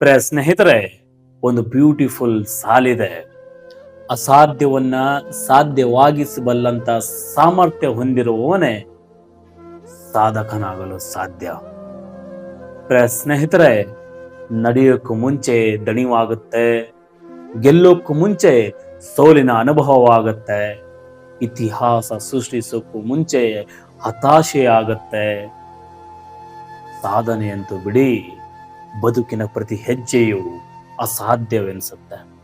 ಪ್ರಿಯ ಸ್ನೇಹಿತರೆ, ಒಂದು ಬ್ಯೂಟಿಫುಲ್ ಸಾಲಿದೆ. ಅಸಾಧ್ಯವನ್ನ ಸಾಧ್ಯವಾಗಿಸಬಲ್ಲಂತ ಸಾಮರ್ಥ್ಯ ಹೊಂದಿರುವವನೇ ಸಾಧಕನಾಗಲು ಸಾಧ್ಯ. ಪ್ರಿಯ ಸ್ನೇಹಿತರೆ ನಡೆಯೋಕ್ಕೂ ಮುಂಚೆ ದಣಿವಾಗುತ್ತೆ ಗೆಲ್ಲೋಕ್ಕೂ ಮುಂಚೆ ಸೋಲಿನ ಅನುಭವವಾಗುತ್ತೆ, ಇತಿಹಾಸ ಸೃಷ್ಟಿಸೋಕ್ಕೂ ಮುಂಚೆ ಹತಾಶೆ ಆಗತ್ತೆ ಸಾಧನೆಯಂತೂ ಬಿಡಿ. ಬದುಕಿನ ಪ್ರತಿ ಹೆಜ್ಜೆಯು ಅಸಾಧ್ಯವೆನಿಸುತ್ತೆ.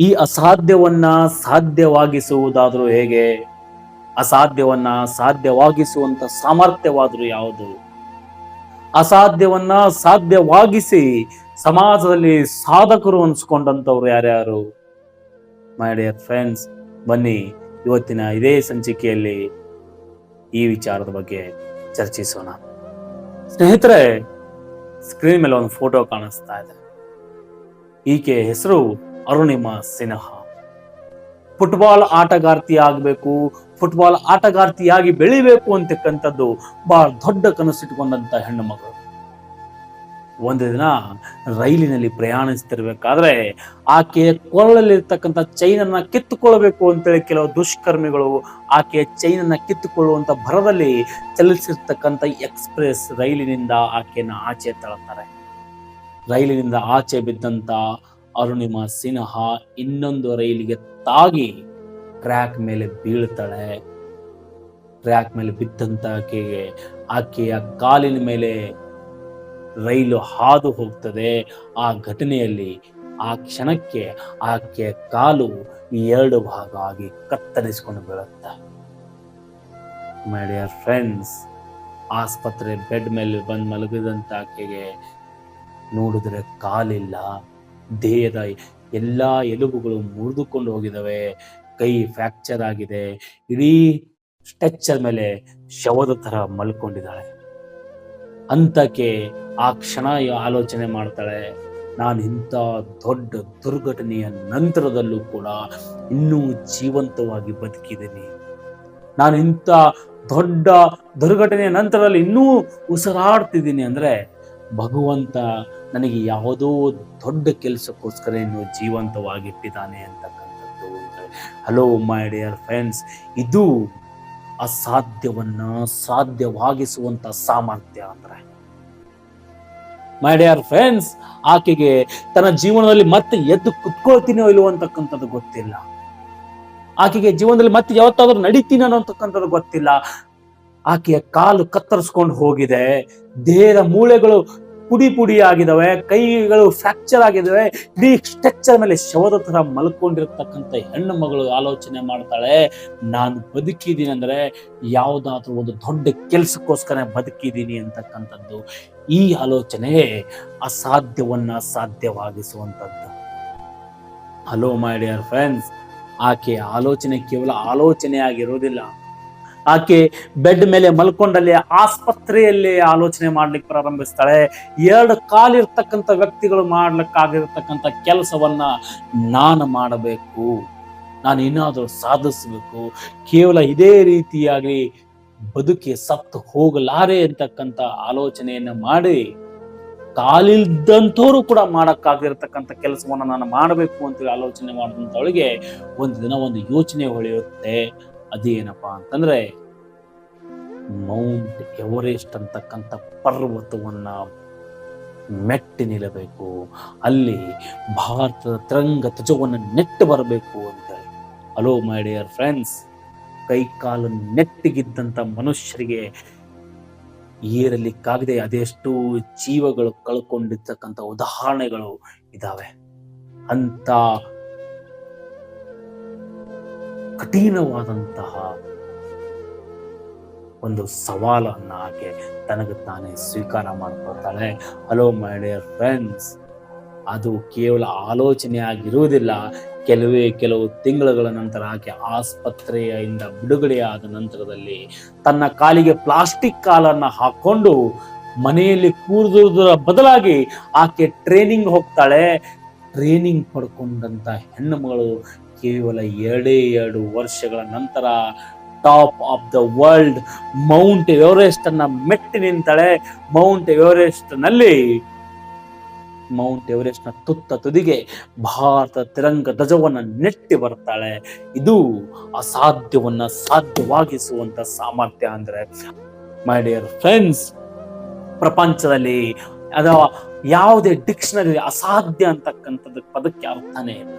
ಈ ಅಸಾಧ್ಯವನ್ನ ಸಾಧ್ಯವಾಗಿಸುವುದಾದರೂ ಹೇಗೆ? ಅಸಾಧ್ಯವನ್ನ ಸಾಧ್ಯವಾಗಿಸುವಂತ ಸಾಮರ್ಥ್ಯವಾದರೂ ಯಾವುದು? ಅಸಾಧ್ಯವನ್ನ ಸಾಧ್ಯವಾಗಿಸಿ ಸಮಾಜದಲ್ಲಿ ಸಾಧಕರು ಅನ್ಸ್ಕೊಂಡಂತವ್ರು ಯಾರ್ಯಾರು? ಮೈ ಡಿಯರ್ ಫ್ರೆಂಡ್ಸ್ ಬನ್ನಿ ಇವತ್ತಿನ ಇದೇ ಸಂಚಿಕೆಯಲ್ಲಿ ಈ ವಿಚಾರದ ಬಗ್ಗೆ ಚರ್ಚಿಸೋಣ. ಸ್ನೇಹಿತರೆ ಸ್ಕ್ರೀನ್ ಮೇಲೆ ಒಂದು ಫೋಟೋ ಕಾಣಿಸ್ತಾ ಇದೆ. ಈಕೆ ಹೆಸರು ಅರುಣಿಮಾ ಸಿನ್ಹಾ. ಫುಟ್ಬಾಲ್ ಆಟಗಾರ್ತಿ ಆಗಬೇಕು ಫುಟ್ಬಾಲ್ ಆಟಗಾರ್ತಿಯಾಗಿ ಬೆಳಿಬೇಕು ಅಂತಕ್ಕಂಥದ್ದು ಬಹಳ ದೊಡ್ಡ ಕನಸಿಟ್ಕೊಂಡಂತ ಹೆಣ್ಣು ಮಗಳು. ಒಂದು ದಿನ ರೈಲಿನಲ್ಲಿ ಪ್ರಯಾಣಿಸ್ತಿರ್ಬೇಕಾದ್ರೆ ಆಕೆಯ ಕೊರಳಲ್ಲಿರ್ತಕ್ಕಂಥ ಚೈನನ್ನು ಕಿತ್ತುಕೊಳ್ಬೇಕು ಅಂತೇಳಿ ಕೆಲವು ದುಷ್ಕರ್ಮಿಗಳು ಆಕೆಯ ಚೈನನ್ನು ಕಿತ್ತುಕೊಳ್ಳುವಂತ ಭರದಲ್ಲಿ ಚಲಿಸಿರ್ತಕ್ಕಂಥ ಎಕ್ಸ್ಪ್ರೆಸ್ ರೈಲಿನಿಂದ ಆಕೆಯನ್ನು ಆಚೆ ತಳ್ತಾರೆ. ರೈಲಿನಿಂದ ಆಚೆ ಬಿದ್ದಂತ ಅರುಣಿಮಾ ಸಿನ್ಹಾ ಇನ್ನೊಂದು ರೈಲಿಗೆ ತಾಗಿ ಟ್ರ್ಯಾಕ್ ಮೇಲೆ ಬೀಳ್ತಾಳೆ. ಟ್ರ್ಯಾಕ್ ಮೇಲೆ ಬಿದ್ದಂತ ಆಕೆಗೆ ಆಕೆಯ ಕಾಲಿನ ಮೇಲೆ ರೈಲು ಹಾದು ಹೋಗ್ತದೆ ಆ ಘಟನೆಯಲ್ಲಿ ಆ ಕ್ಷಣಕ್ಕೆ ಆಕೆ ಕಾಲು ಎರಡು ಭಾಗ ಆಗಿ ಕತ್ತರಿಸಿಕೊಂಡು ಬೀಳುತ್ತೆ. ಮೈ ಡಿಯರ್ ಫ್ರೆಂಡ್ಸ್ ಆಸ್ಪತ್ರೆ ಬೆಡ್ ಮೇಲೆ ಬಂದು ಮಲಗಿದಂತ ಆಕೆಗೆ ನೋಡಿದ್ರೆ ಕಾಲಿಲ್ಲ, ದೇಹದ ಎಲ್ಲ ಎಲುಬುಗಳು ಮುರಿದುಕೊಂಡು ಹೋಗಿದ್ದಾವೆ ಕೈ ಫ್ರಾಕ್ಚರ್ ಆಗಿದೆ, ಇಡೀ ಸ್ಟ್ರೆಚ್ಚರ್ ಮೇಲೆ ಶವದ ತರ ಮಲ್ಕೊಂಡಿದ್ದಾಳೆ. ಅಂತಕ್ಕೆ ಆ ಕ್ಷಣ ಆಲೋಚನೆ ಮಾಡ್ತಾಳೆ, ನಾನು ಇಂಥ ದೊಡ್ಡ ದುರ್ಘಟನೆಯ ನಂತರದಲ್ಲೂ ಕೂಡ ಇನ್ನೂ ಜೀವಂತವಾಗಿ ಬದುಕಿದ್ದೀನಿ. ನಾನು ಇಂಥ ದೊಡ್ಡ ದುರ್ಘಟನೆಯ ನಂತರದಲ್ಲಿ ಇನ್ನೂ ಉಸಿರಾಡ್ತಿದ್ದೀನಿ ಅಂದರೆ ಭಗವಂತ ನನಗೆ ಯಾವುದೋ ದೊಡ್ಡ ಕೆಲಸಕ್ಕೋಸ್ಕರ ಇನ್ನು ಜೀವಂತವಾಗಿಟ್ಟಿದ್ದಾನೆ ಅಂತಕ್ಕಂಥದ್ದು ಹಲೋ ಮೈ ಡಿಯರ್ ಫ್ರೆಂಡ್ಸ್ ಇದು ಅಸಾಧ್ಯವನ್ನ ಸಾಧ್ಯವಾಗಿಸುವಂತ ಸಾಮರ್ಥ್ಯ ಅಂದ್ರೆ. ಮೈ ಡಿಯರ್ ಫ್ರೆಂಡ್ಸ್ ಆಕೆಗೆ ತನ್ನ ಜೀವನದಲ್ಲಿ ಮತ್ತೆ ಎದ್ದು ಕುತ್ಕೊಳ್ತೀನೋ ಇಲ್ವೋ ಅಂತಕ್ಕಂಥದ್ದು ಗೊತ್ತಿಲ್ಲ. ಆಕೆಗೆ ಜೀವನದಲ್ಲಿ ಮತ್ತೆ ಯಾವತ್ತಾದ್ರೂ ನಡೀತೀನಿ ಅನ್ನೋತಕ್ಕಂಥದ್ದು ಗೊತ್ತಿಲ್ಲ. ಆಕೆಯ ಕಾಲು ಕತ್ತರಿಸ್ಕೊಂಡು ಹೋಗಿದೆ. ದೇಹದ ಮೂಳೆಗಳು ಪುಡಿ ಪುಡಿ ಆಗಿದಾವೆ ಕೈಗಳು ಫ್ರಾಕ್ಚರ್ ಆಗಿದಾವೆ, ಇಡೀ ಸ್ಟ್ರಕ್ಚರ್ ಮೇಲೆ ಶವದ ತರ ಮಲ್ಕೊಂಡಿರ್ತಕ್ಕಂಥ ಹೆಣ್ಣು ಮಗಳು ಆಲೋಚನೆ ಮಾಡ್ತಾಳೆ. ನಾನು ಬದುಕಿದ್ದೀನಿ ಅಂದ್ರೆ ಯಾವುದಾದ್ರೂ ಒಂದು ದೊಡ್ಡ ಕೆಲ್ಸಕ್ಕೋಸ್ಕರ ಬದುಕಿದ್ದೀನಿ ಅಂತಕ್ಕಂಥದ್ದು. ಈ ಆಲೋಚನೆ ಅಸಾಧ್ಯವನ್ನ ಸಾಧ್ಯವಾಗಿಸುವಂಥದ್ದು. ಹಲೋ ಮೈ ಡಿಯರ್ ಫ್ರೆಂಡ್ಸ್ ಆಕೆ ಆಲೋಚನೆ ಕೇವಲ ಆಲೋಚನೆ ಆಗಿರೋದಿಲ್ಲ. ಆಕೆ ಬೆಡ್ ಮೇಲೆ ಮಲ್ಕೊಂಡಲ್ಲಿ ಆಸ್ಪತ್ರೆಯಲ್ಲಿ ಆಲೋಚನೆ ಮಾಡ್ಲಿಕ್ಕೆ ಪ್ರಾರಂಭಿಸ್ತಾಳೆ. ಎರಡು ಕಾಲಿರ್ತಕ್ಕಂಥ ವ್ಯಕ್ತಿಗಳು ಮಾಡ್ಲಿಕ್ಕಾಗಿರ್ತಕ್ಕಂಥ ಕೆಲಸವನ್ನ ನಾನು ಮಾಡಬೇಕು, ನಾನು ಏನಾದರೂ ಸಾಧಿಸಬೇಕು, ಕೇವಲ ಇದೇ ರೀತಿಯಾಗಿ ಬದುಕಿ ಸತ್ತು ಹೋಗಲಾರೆ ಅಂತಕ್ಕಂಥ ಆಲೋಚನೆಯನ್ನು ಮಾಡಿ, ಕಾಲಿಲ್ದಂಥವ್ರು ಕೂಡ ಮಾಡೋಕ್ಕಾಗಿರ್ತಕ್ಕಂಥ ಕೆಲಸವನ್ನು ನಾನು ಮಾಡಬೇಕು ಅಂತೇಳಿ ಆಲೋಚನೆ ಮಾಡಿದಂಥವಳಿಗೆ ಒಂದು ದಿನ ಒಂದು ಯೋಚನೆ ಹೊಳೆಯುತ್ತೆ. ಅದೇನಪ್ಪಾ ಅಂತಂದ್ರೆ ಮೌಂಟ್ ಎವರೆಸ್ಟ್ ಅಂತಕ್ಕಂಥ ಪರ್ವತವನ್ನ ಮೆಟ್ಟಿ ನಿಲ್ಲಬೇಕು. ಅಲ್ಲಿ ಭಾರತದ ತರಂಗ ಧ್ವಜವನ್ನು ನೆಟ್ಟು ಬರಬೇಕು ಅಂತ. ಅಲೋ ಮೈ ಡಿಯರ್ ಫ್ರೆಂಡ್ಸ್ ಕೈ ಕಾಲು ನೆಟ್ಟಿಗಿದ್ದಂಥ ಮನುಷ್ಯರಿಗೆ ಏರಲಿಕ್ಕಾಗದೆ ಅದೆಷ್ಟು ಜೀವಗಳು ಕಳ್ಕೊಂಡಿರ್ತಕ್ಕಂಥ ಉದಾಹರಣೆಗಳು ಇದಾವೆ. ಅಂತ ಕಠಿಣವಾದಂತಹ ಒಂದು ಸವಾಲನ್ನ ಆಕೆ ತನಗೆ ತಾನೇ ಸ್ವೀಕಾರ ಮಾಡ್ಕೊಳ್ತಾಳೆ. ಹಲೋ ಮೈ ಡಿಯರ್ ಫ್ರೆಂಡ್ಸ್ ಅದು ಕೇವಲ ಆಲೋಚನೆ ಆಗಿರುವುದಿಲ್ಲ. ಕೆಲವೇ ಕೆಲವು ತಿಂಗಳುಗಳ ನಂತರ ಆಕೆ ಆಸ್ಪತ್ರೆಯಿಂದ ಬಿಡುಗಡೆಯಾದ ನಂತರದಲ್ಲಿ ತನ್ನ ಕಾಲಿಗೆ ಪ್ಲಾಸ್ಟಿಕ್ ಕಾಲನ್ನ ಹಾಕೊಂಡು ಮನೆಯಲ್ಲಿ ಕೂರುವುದರ ಬದಲಾಗಿ ಆಕೆ ಟ್ರೈನಿಂಗ್ ಹೋಗ್ತಾಳೆ. ಟ್ರೈನಿಂಗ್ ಪಡ್ಕೊಂಡಂತ ಹೆಣ್ಣು ಮಗಳು ಕೇವಲ ಎರಡೇ ಎರಡು ವರ್ಷಗಳ ನಂತರ top of the world Mount Everest ಅನ್ನ ಮೆಟ್ಟಿ ನಿಂತಾಳೆ. ಮೌಂಟ್ ಎವರೆಸ್ಟ್ನಲ್ಲಿ ಮೌಂಟ್ ಎವರೆಸ್ಟ್ನ ತುತ್ತ ತುದಿಗೆ ಭಾರತ ತಿರಂಗ ಧ್ವಜವನ್ನ ನೆಟ್ಟಿ ಬರ್ತಾಳೆ. ಇದು ಅಸಾಧ್ಯವನ್ನ ಸಾಧ್ಯವಾಗಿಸುವಂತ ಸಾಮರ್ಥ್ಯ ಅಂದ್ರೆ ಮೈ ಡಿಯರ್ ಫ್ರೆಂಡ್ಸ್ ಪ್ರಪಂಚದಲ್ಲಿ ಅಥವಾ ಯಾವುದೇ ಡಿಕ್ಷನರಿ ಅಸಾಧ್ಯ ಅಂತಕ್ಕಂಥದ್ದು ಪದಕ್ಕೆ ಅರ್ಥನೇ ಇಲ್ಲ.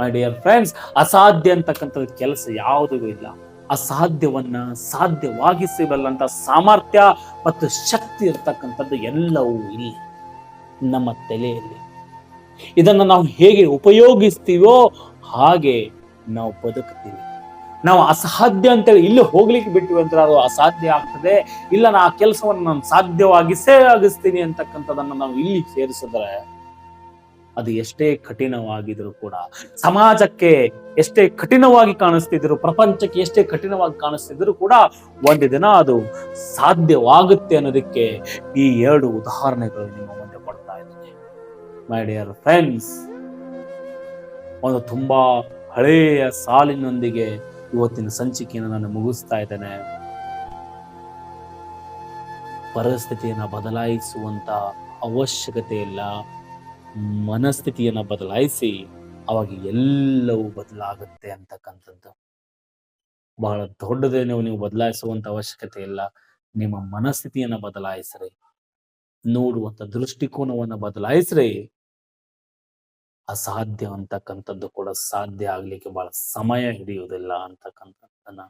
ಮೈ ಡಿಯರ್ ಫ್ರೆಂಡ್ಸ್ ಅಸಾಧ್ಯ ಅಂತಕ್ಕಂಥದ್ದು ಕೆಲಸ ಯಾವುದೂ ಇಲ್ಲ. ಅಸಾಧ್ಯವನ್ನ ಸಾಧ್ಯವಾಗಿಸಬಲ್ಲಂತ ಸಾಮರ್ಥ್ಯ ಮತ್ತು ಶಕ್ತಿ ಇರ್ತಕ್ಕಂಥದ್ದು ಎಲ್ಲವೂ ಇಲ್ಲಿ. ನಮ್ಮ ತಲೆಯಲ್ಲಿ. ಇದನ್ನು ನಾವು ಹೇಗೆ ಉಪಯೋಗಿಸ್ತೀವೋ ಹಾಗೆ ನಾವು ಬದುಕ್ತೀವಿ ನಾವು ಅಸಾಧ್ಯ ಅಂತೇಳಿ ಇಲ್ಲಿ ಹೋಗ್ಲಿಕ್ಕೆ ಬಿಟ್ಟಿವಿ ಅಂದ್ರೆ ಅದು ಅಸಾಧ್ಯ ಆಗ್ತದೆ. ಇಲ್ಲ ನಾ ಆ ಕೆಲಸವನ್ನು ನಾನು ಸಾಧ್ಯವಾಗಿಸೇ ಆಗಿಸ್ತೀನಿ ಅಂತಕ್ಕಂಥದ್ದನ್ನು ನಾವು ಇಲ್ಲಿ ಸೇರಿಸಿದ್ರೆ ಅದು ಎಷ್ಟೇ ಕಠಿಣವಾಗಿದ್ರು ಕೂಡ ಸಮಾಜಕ್ಕೆ ಎಷ್ಟೇ ಕಠಿಣವಾಗಿ ಕಾಣಿಸ್ತಿದ್ರು, ಪ್ರಪಂಚಕ್ಕೆ ಎಷ್ಟೇ ಕಠಿಣವಾಗಿ ಕಾಣಿಸ್ತಿದ್ರು ಕೂಡ ಒಂದು ದಿನ ಅದು ಸಾಧ್ಯವಾಗುತ್ತೆ ಅನ್ನೋದಕ್ಕೆ ಈ ಎರಡು ಉದಾಹರಣೆಗಳು ನಿಮ್ಮ ಮುಂದೆ ಕೊಡ್ತಾ ಇದ್ದೀನಿ. ಮೈ ಡಿಯರ್ ಫ್ರೆಂಡ್ಸ್ ಒಂದು ತುಂಬಾ ಹಳೆಯ ಸಾಲಿನೊಂದಿಗೆ ಇವತ್ತಿನ ಸಂಚಿಕೆಯನ್ನು ನಾನು ಮುಗಿಸ್ತಾ ಇದ್ದೇನೆ. ಪರಿಸ್ಥಿತಿಯನ್ನು ಬದಲಾಯಿಸುವಂತ ಅವಶ್ಯಕತೆ ಇಲ್ಲ. ಮನಸ್ಥಿತಿಯನ್ನ ಬದಲಾಯಿಸಿ ಅವಾಗ ಎಲ್ಲವೂ ಬದಲಾಗುತ್ತೆ ಅಂತಕ್ಕಂಥದ್ದು. ಬಹಳ ದೊಡ್ಡದೇನೋ ನೀವು ಬದಲಾಯಿಸುವಂತ ಅವಶ್ಯಕತೆ ಇಲ್ಲ. ನಿಮ್ಮ ಮನಸ್ಥಿತಿಯನ್ನು ಬದಲಾಯಿಸ್ರಿ. ನೋಡುವಂತ ದೃಷ್ಟಿಕೋನವನ್ನ ಬದಲಾಯಿಸ್ರಿ. ಅಸಾಧ್ಯ ಅಂತಕ್ಕಂಥದ್ದು ಕೂಡ ಸಾಧ್ಯ ಆಗ್ಲಿಕ್ಕೆ ಬಹಳ ಸಮಯ ಹಿಡಿಯುವುದಿಲ್ಲ ಅಂತಕ್ಕಂಥದ್ದನ್ನ